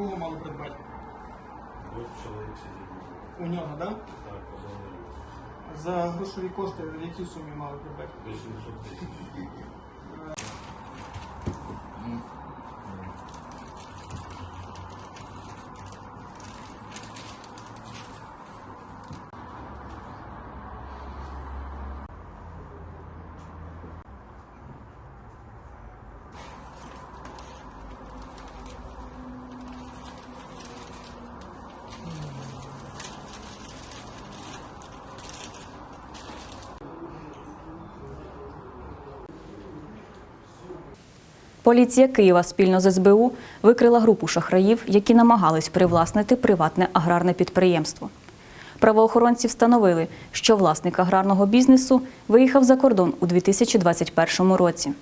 Кого мали придбати? Двох чоловік сидів. У нього, так? Да? Так, позвонили. За грошові кошти в якій сумі мали придбати? 800 тисяч. Поліція Києва спільно з СБУ викрила групу шахраїв, які намагались привласнити приватне аграрне підприємство. Правоохоронці встановили, що власник аграрного бізнесу виїхав за кордон у 2021 році.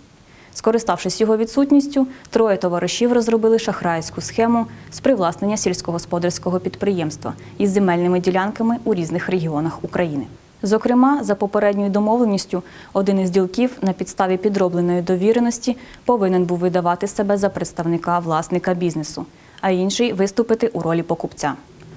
Скориставшись його відсутністю, троє товаришів розробили шахрайську схему з привласнення сільськогосподарського підприємства із земельними ділянками у різних регіонах України. Зокрема, за попередньою домовленістю, один із ділків на підставі підробленої довіреності повинен був видавати себе за представника власника бізнесу, а інший виступити у ролі покупця.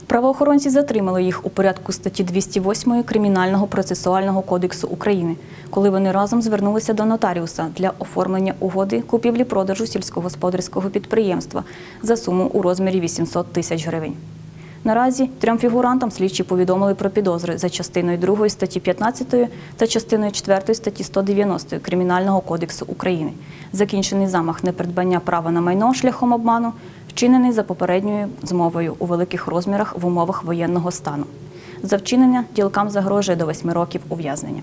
Правоохоронці затримали їх у порядку статті 208 Кримінального процесуального кодексу України, коли вони разом звернулися до нотаріуса для оформлення угоди купівлі-продажу сільськогосподарського підприємства за суму у розмірі 800 тисяч гривень. Наразі трьом фігурантам слідчі повідомили про підозри за частиною 2 статті 15 та частиною 4 статті 190 Кримінального кодексу України. Закінчений замах непридбання права на майно шляхом обману, вчинений за попередньою змовою у великих розмірах в умовах воєнного стану. За вчинення ділкам загрожує до 8 років ув'язнення.